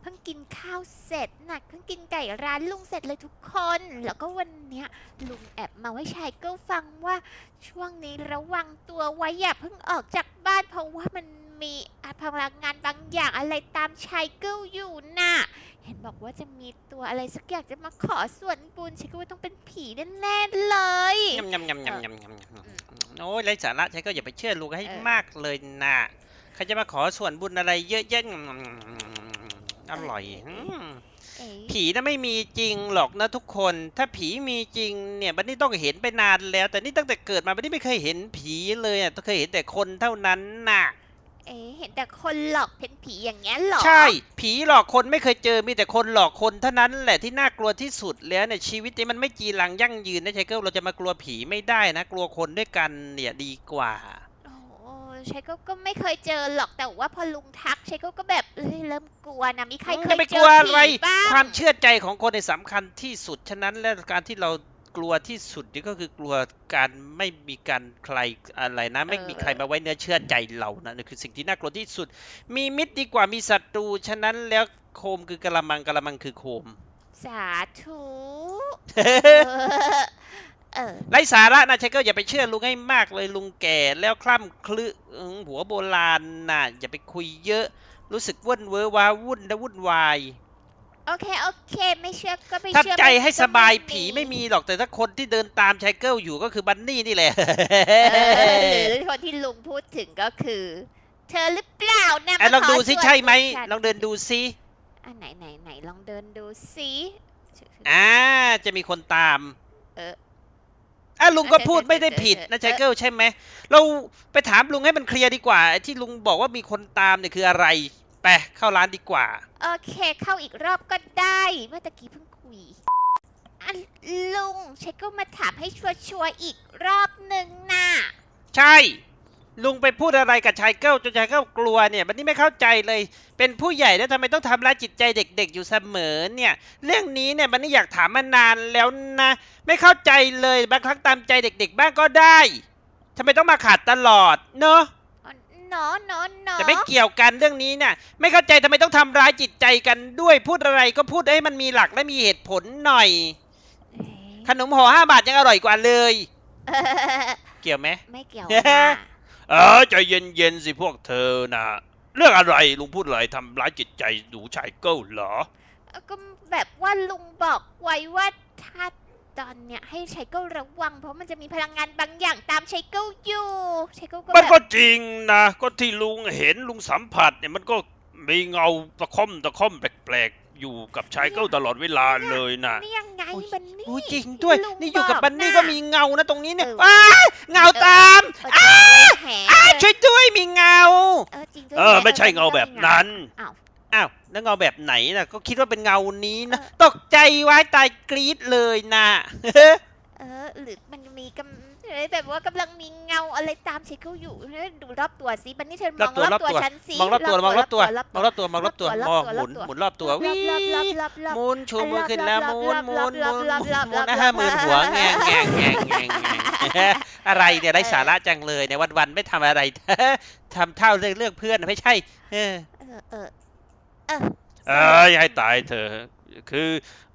เพิ่งกินข้าวเสร็จน่ะเพิ่งกินไก่ร้านลุงเสร็จเลยทุกคน แล้วก็วันเนี้ยลุงแอบมาให้ชายเกิลฟังว่าช่วงนี้ระวังตัวไว้อย่าเพิ่งออกจากบ้านเพราะว่ามันมีพลังงานบางอย่างอะไรตามชายเกิลอยู่น่ะ เห็นบอกว่าจะมีตัวอะไรสักอย่างจะมาขอส่วนบุญฉันก็ว่าต้องเป็นผีแน่ๆเลยยำยำยำยำยำยำโอ้ยไรสาระใช่ก็อย่าไปเชื่อลุงให้มากเลยน่ะใครจะมาขอส่วนบุญอะไรเยอะแยะ อร่อยอืมเอ๊ะผีน่ะไม่มีจริงหรอกนะทุกคน ถ้าผีมีจริงเนี่ยบันนี่ต้องเห็นไปนานแล้ว แต่นี่ตั้งแต่เกิดมาบันนี่ไม่เคยเห็นผีเลยอะต้องเคยเห็นแต่คนเท่านั้นน่ะ เอ๊ะเห็นแต่คนหลอกเป็นผีอย่างเงี้ยเหรอ ใช่ ผีหลอกคนไม่เคยเจอมีแต่คนหลอกคนเท่านั้นแหละที่น่ากลัวที่สุดแล้วเนี่ยชีวิตนี้มันไม่จีรังยั่งยืนนะชายเกิลเราจะมากลัวผีไม่ได้นะ กลัวคนด้วยกันเนี่ยดีกว่า โอ้ใช่ก็ก็ไม่เคยเจอหรอกแต่ว่าพอลุงทักใช่ก็ก็แบบเอ้ยเริ่มกลัวนะมีใครเคจะยไปเจกลัอวผีอะไรบ้างความเชื่อใจของคนในยสำคัญที่สุด ฉะนั้นแล้วการที่เรากลัวที่สุดนี่ก็คือกลัวการไม่มีการใครอะไรนะ ไม่มีใครมาไว้เนื้อเชื่อใจเรานะนั่นคือสิ่งที่น่ากลัวที่สุด มีมิตรดีกว่ามีศัตรู ฉะนั้นแล้วโคมคือกะละมังกะละมังคือโคม สาธุเออ เออไร้สาระนะชัยเกิลอย่าไปเชื่อลุงให้มากเลยลุงแก่แล้วคล่ำคลึอืมหัวโบราณน่ะอย่าไปคุยเยอะ รู้สึกวุ่นเวอว้าวุ่นและวุ่นวายโอเคโอเค ไม่เชื่อก็ไม่ถ้าเชื่อใจไม่ให้ก็สบายไผีไม่มีหรอกแต่ถ้าคนที่เดินตามชัยเกิลอยู่ก็คือบันนี่นี่แหละเออหรือคนที่ลุงพูดถึงก็คือ เธอหรือเปล่านะไอ้มาลองขดูซิส่วนใช่ไหมบุญฉันลองเดินดูซิอะไหนไหนไหนลองเดินดูซิอ่าจะมีคนตาม เออ อะลุงก็เออพูดไม่ได้เออผิดเออนะชัยเกิลใช่ไหมเราไปถามลุงให้มันเคลียร์ดีกว่าไอ้ที่ลุงบอกว่ามีคนตามเนี่ยคืออะไรไปเข้าร้านดีกว่า โอเค เข้าอีกรอบก็ได้ เมื่อตะกี้เพิ่งคุยอะลุงเช็คก็มาถามให้ชัวร์ๆอีกรอบหนึ่งน่ะ ใช่ ลุงไปพูดอะไรกับชายเกิลจนชายเกิลกลัวเนี่ยบันนี้ไม่เข้าใจเลย เป็นผู้ใหญ่แล้วทำไมต้องทำร้ายจิตใจเด็ก ๆ อยู่เสมอเนี่ย เรื่องนี้เนี่ยบันนี้อยากถามมานานแล้วนะ ไม่เข้าใจเลยบางครั้งตามใจเด็ก ๆ บ้างก็ได้ทำไมต้องมาขาดตลอดเนอะอ๋อเนาะเนาะเนาะแต่ไม่เกี่ยวกันเรื่องนี้เนี่ยไม่เข้าใจทำไมต้องทำร้ายจิตใจกันด้วยพูดอะไรก็พูดให้มันมีหลักและมีเหตุผลหน่อยเอ๊ะขนมห่อห้าบาทยังอร่อยกว่าเลยเออเกี่ยวไหมไม่เกี่ยวเฮ้ค่ะ เออใจเย็นๆสิพวกเธอนะเรื่องอะไรลุงพูดอะไรทำร้ายจิตใจหนูชายเก้าเหรอ ก็แบบว่าลุงบอกไว้ว่าถ้าตอนเนี้ยให้ไชเกิลระวัง เพราะมันจะมีพลังงานบางอย่างตามไชเกิลอยู่ไชเกิลก็มันแบก็บจริงนะ ก็ที่ลุงเห็นลุงสัมผัสเนี่ยมันก็มีเงาตะค่อมตะค่อมแปลกๆ อยู่กับชายเก้าตลอดเวลาเลยนะนี่ยังไงอุ๊ยบันนี่โอ้ยจริงด้วยลุงนี่อยู่กับบอกบันนี่ะก็มีเงานะตรงนี้เนี่ยเออว้ายเงาตามเออจริงด้วยแหมอ้าช่วยด้วยมีเงา เออจริงด้วยเออแหไม่ใช่เงาแบบนั้นอ้าวอ้าวแล้วเงาแบบไหนนะก็คิดว่าเป็นเงานี้นะเออตกใจไว้ตายกรี๊ดเลยนะเออหรือมันมีกำเอ้ย แบบว่ากำลังมีเงาอะไรตามไชเกิลอยู่เฮ้ยดูรอบตัวสิบันนี่เธอมรออบงตัวรอบรอบตัวตัวฉันสิมองรอบตัวมองรอบตัวมองรอบตัวมองรอบตัวรมออบงตัวหมุนรอบตัวหมุนรอบตัวรอบวิ่รอบรอบรอบรอบหมุนชูมือขึ้นแล้วหมุนหมุนหมุนหมุนรอบรอบหมุนรอบรอบนะห้าหมื่นหัวแงงแงงแงงแงงแงงอะไรเนี่ยไร้สาระจังเลยเนี่ยวันๆไม่ทำอะไรทำเท่าเรื่องเรื่องเพื่อนไม่ใช่ เออเออเออเออเอ้ยให้ตายเถอะ คือ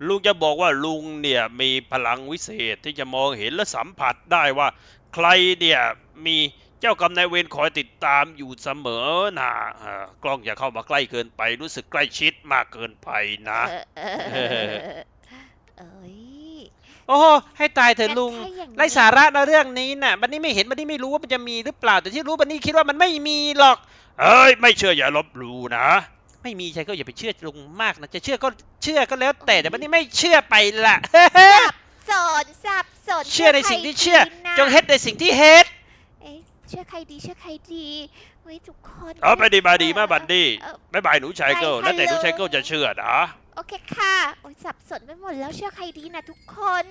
ลุงจะบอกว่าลุงเนี่ยมีพลังวิเศษที่จะมองเห็นและสัมผัสได้ว่า ใครเนี่ยมีเจ้ากรรมนายเวรคอยติดตามอยู่เสมอนะอ่อกล้องอย่าเข้ามาใกล้เกินไป รู้สึกใกล้ชิดมากเกินไปนะ เออเออเอ้ยโอ้โหให้ตายเถอะลุง งั้นถ้าอย่าไร้สาระนะเรื่องนี้น่ะ บันนี้ไม่เห็น บันนี้ไม่รู้ว่ามันจะมีหรือเปล่า แต่ที่รู้บันนี้คิดว่ามันไม่มีหรอก เอ้ย ไม่เชื่ออย่าลบหลู่นะ ไม่มีใช่ก็อย่าไปเชื่อลุงมากนะจะเชื่อก็เชื่อก็แล้วแต่แต่บันนี้ไม่เชื่อไปละสับสนสับสนเชื่อในสิ่งที่เชื่อใครดีนะจงเฮ็ดในสิ่งที่เฮ็ดเอ๊ะเชื่อใครดีเชื่อใครดีเฮ้ยทุกคนเอาไปดีมาดีมาบันดี้เออบ๊ายบายหนูชายเกิลไปแล้วแต่หนูฮัลโหลชายเกิลจะเชื่อนะโอเคค่ะ โอ้ยสับสนไปหมดแล้วเชื่อใครดีนะทุกคน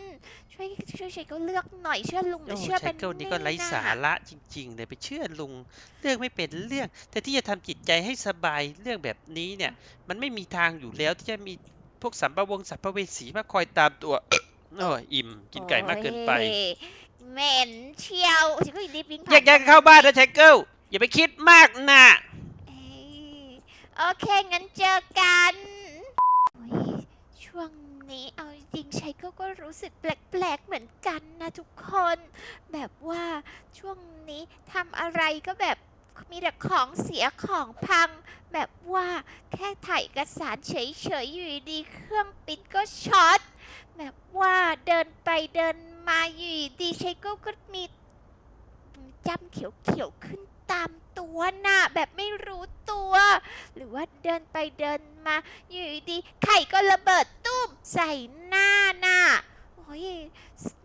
ช่วยช่วยช่วยก็เลือกหน่อยเชื่อลุงหรือโอ้เชื่อชาเป็ยนเกิลนี่ก็ไร้น่ะสาระจริง ๆ เลยไปเชื่อลุงเรื่องไม่เป็นเรื่อง แต่ที่จะทำจิตใจให้สบายเรื่องแบบนี้เนี่ย มันไม่มีทางอยู่แล้วที่จะมีพวกสัมภวงสัมภเวสีมาคอยตามตัวโอ้ยอิ่มกินไก่มากเกินไปโอ้ยเหม็นเชียวฉันก็รีบวิ่งผ่าแยกย้ายกันเข้าบ้านนะชายเกิลอย่าไปคิดมากนะเอ้ยโอเคงั้นเจอกัน ช่วงนี้เอาจริงๆชัยก็ก็รู้สึกแปลกๆเหมือนกันนะทุกคน แบบว่าช่วงนี้ทำอะไรก็แบบมีแต่ของเสียของพัง แบบว่าแค่ถ่ายเอกสารเฉยๆอยู่ดีเครื่องปิ้นก็ช็อตแบบว่าเดินไปเดินมาอยู่ดีๆชัยก็ก็มีจ้ำเขียวๆขึ้นตาม ตัวน่ะแบบไม่รู้ตัว หรือว่าเดินไปเดินมา อยู่ดีๆไข่ก็ระเบิดตุ้มใส่หน้าน่ะโอ้ย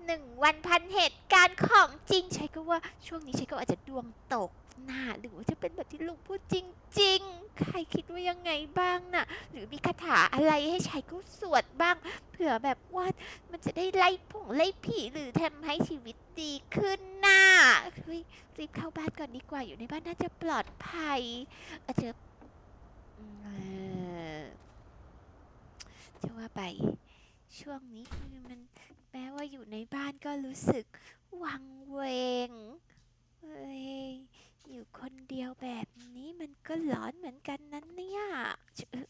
หนึ่งวันพันเหตุการณ์ของจริงใช้ก็ว่าช่วงนี้ใช้ก็อาจจะดวงตก หน้าหรือว่าจะเป็นแบบที่ลุงพูดจริง ๆ ใครคิดว่ายังไงบ้างน่ะ หรือมีคาถาอะไรให้ใช้ก็สวดบ้าง เผื่อแบบว่ามันจะได้ไล่ผงไล่ผีหรือทำให้ชีวิตดีขึ้นน่ะเฮ้ยรีบเข้าบ้านก่อนดีกว่าอยู่ในบ้านน่าจะปลอดภัยอาจจะจะว่าไป ช่วงนี้คือมันแม้ว่าอยู่ในบ้านก็รู้สึกวังเวงเอ้ย อยู่คนเดียวแบบนี้มันก็หลอนเหมือนกันนั้นเนี่ย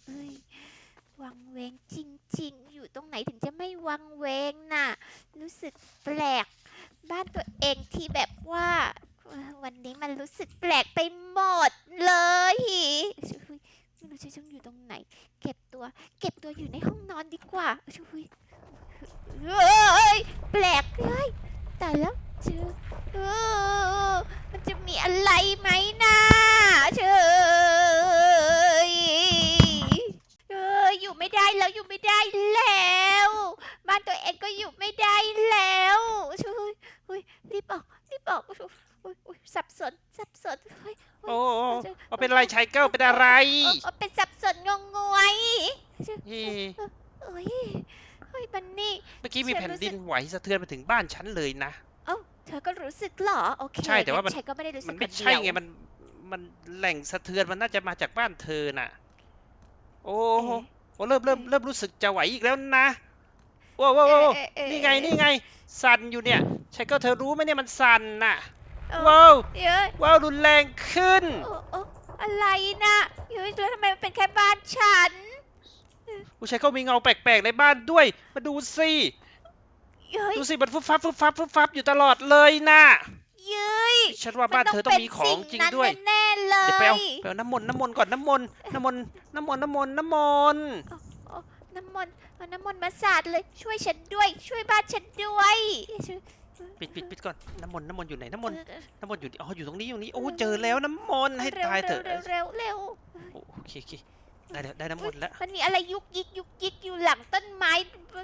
เอ้ยวังเวงจริงๆ อยู่ตรงไหนถึงจะไม่วังเวงน่ะ รู้สึกแปลก บ้านตัวเองที่แบบว่า วันนี้มันรู้สึกแปลกไปหมดเลยเฮ้ยไม่รู้จะต้องอยู่ตรงไหน เก็บตัว เก็บตัวอยู่ในห้องนอนดีกว่าช่วยเฮ้ยแปลกเลยแต่แล้ว ไม่ได้แล้วอยู่ไม่ได้แล้วบ้านตัวเองก็อยู่ไม่ได้แล้วช่วยเฮ้ยรีบออกรีบออกโอ้ยโอ้ยโอ้ยสับสนสับสนเฮ้ยโอ้โอ้เอาเป็นไรชายเก้าเป็นอะไรเออเออเป็นสับสนงงงวยเฮ้เอ้ยเฮ้ยบันนี่เมื่อกี้มีฉันแผ่นรู้สึกดินไหวสะเทือนมาถึงบ้านฉันเลยนะเอ้าเธอก็รู้สึกเหรอโอเคใช่แต่ว่ามันงั้ชัยก็ไม่ได้รู้สึมักนไม่คนเดีใช่ยวไงมันมันแหล่งสะเทือนมันน่าจะมาจากบ้านเธอน่ะ โอ้ โหเอ๊ะโอ้เริ่มเริ่มเริ่มรู้สึกจะไหวอีกแล้วนะโว้วโว้วโว้วเอ๊ะเอ๊ะนี่ไงเอ๊ะนี่ไง สั่นอยู่เนี่ยชายเก้าเธอรู้ไหมเนี่ยมันสั่นน่ะเอ้าว้าวเดี๋ยวว้าวรุนแรงขึ้นโอ้โอ้อะไรนะเฮ้ยแล้วทำไมมันเป็นแค่บ้านฉันผู้ชายเขามีเงาแปลกๆในบ้านด้วย มาดูสิเฮ้ยดูสิมันฟุบฟับฟุบฟับฟุบฟับอยู่ตลอดเลยน่ะ เย้ยฉันว่าบ้านเธอต้องมีของจริงด้วยมันต้องเป็นสิ่งนั้นแน่ๆเลเดี๋ยวไปเอายไปเอาน้ำมนต์น้ำมนต์ก่อนน้ำมนต์น้ำมนต์น้ำมนต์น้ำมนต์น้ำมนต์โอ้น้ำมนต์เอาน้ำมนต์มาสาดเลยช่วยฉันด้วย ช่วยบ้านฉันด้วยช่วยปิดปิดปิดก่อนน้ำมนต์น้ำมนต์อยู่ไหนน้ำมนต์เออน้ำมนต์อยู่อ๋ออยู่ตรงนี้อยู่นี้โอ้เจอแล้วน้ำมนต์ให้เร็วตายเถอะเร็วเร็วเร็วโอโอเคโอเคได้แล้วได้น้ำมนต์แล้วมันมีอะไรยุกยิกยุกยิกอยู่หลังต้นไม้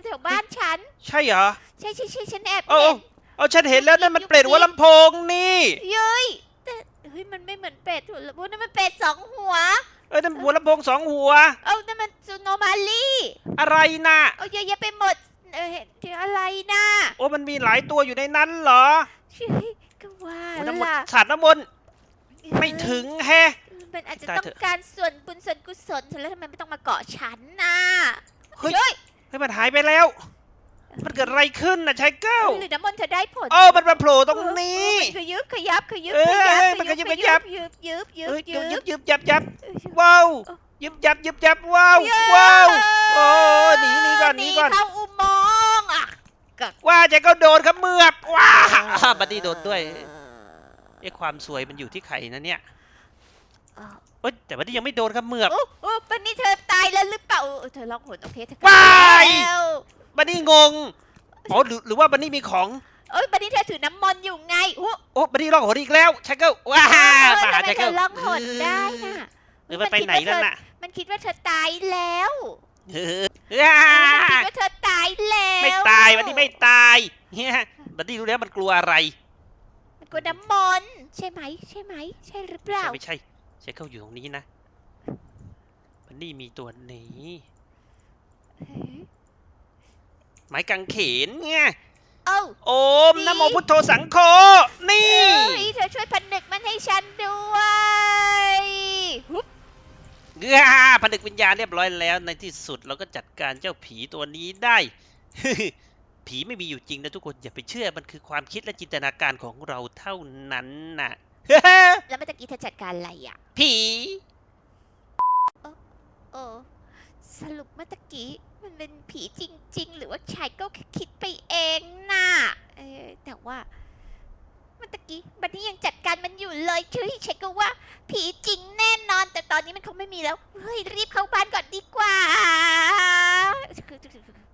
แถวบ้านฉัน ใช่เหรอใช่ใช่ใช่ฉันแอบโอ้เห็น เอาฉันเห็นแล้วนั่นมันเปรตหัวลำโพงนี่เย้ยแต่เฮ้ยมันไม่เหมือนเป็ดถั่วละบุนั่นมันเป็ดสองหัว เอ้ยนั่นหัวลำโพงสองหัว เอ้านั่นมันซูโนมาลีอะไรน่ะเอาเยอะแยะไปหมดเออเห็นเจออะไรนะโอ้มันมีหลายตัวอยู่ในนั้นเหรอเฮ้ยก็ว่าโอ้น้ำมนล่ะต์สาดน้ำมนต์ไม่ถึงแฮะ มันอาจจะตายต้อเถงอะ การส่วนบุญส่วนกุศลฉันแล้วทำไมไม่ต้องมาเกาะฉันน่ะเฮ้ยเฮ้ยเฮ้ยมันหายไปแล้ว มันเกิดอะไรขึ้นน่ะชายเก้าหรือน้ำมนต์เธอได้ผลโอ้มันมาโผล่ตรงนี้ขยึบขยับขยึบเอ้ขยยับมันขยับขยับ ยึบยึบยึบเอ้ยยึยึบบยึบยับยับเอ้ยว้าวเอ้ายึบยับยึบยับว้าวเย้ว้าว โอ้หนีหนีก่อนหนีก่อน เข้าอุโมงค์อะว่าจะก็โดนขมือบว้าบัดดี้โดนด้วยไอ้ความสวยมันอยู่ที่ไข่นะเนี่ยเอ้าเอ้ยแต่บัดดี้ยังไม่โดนขมือบ โอ้โอ้ปันนี่เธอตายแล้วหรือเปล่าเออเธอลองหนโอเคเธอกลับว้าย แล้ว บัดดี้งงอ๋อหรือหรือว่าบัดดี้มีของเอ้ยปันนี่เธอถือน้ำมนต์อยู่ไงโอ้โอ้บัดดี้ร้องโหดอีกแล้วชายเกิลว้าเออมาทำหาไมชายเธเกิอลลองหนได้น่ะเออมันไปไหนแล้วน่ะ มันคิดว่าเธอตายแล้วเออว้าเออมันคิดว่าเธอตายแล้ว ไม่ตายบัดดี้ไม่ตายเฮียบัดดี้รู้แล้วมันกลัวอะไร มันกลัวน้ำมนต์ใช่ไหมใช่ไหมใช่หรือเปล่าใช่ไม่ใช่ชายเกิลอยู่ตรงนี้นะบัดดี้มีตัวนี้ เฮ้ย ไม้กางเขนไงเอ้า โอมนะโมพุทโธสังโฆนี่ เอ้ยเธอช่วยผนึกมันให้ฉันด้วยหุบเงือผนึกวิญญาณเรียบร้อยแล้วในที่สุดเราก็จัดการเจ้าผีตัวนี้ได้ ผีไม่มีอยู่จริงนะทุกคนอย่าไปเชื่อมันคือความคิดและจินตนาการของเราเท่านั้นน่ะ แล้วเมื่อกี้เธอจัดการอะไรอะ ผีเออสรุปเมื่อตะกี้มันไม่ เป็นผีจริง ๆ หรือว่าชายก็คิดไปเองน่ะเออแต่ว่าเมื่อตะกี้บันนี้ยังจัดการมันอยู่เลยชื่อชายก็ว่า ผีจริงแน่นอน แต่ตอนนี้มันคงไม่มีแล้ว เฮ้ยรีบเข้าบ้านก่อนดีกว่าคือ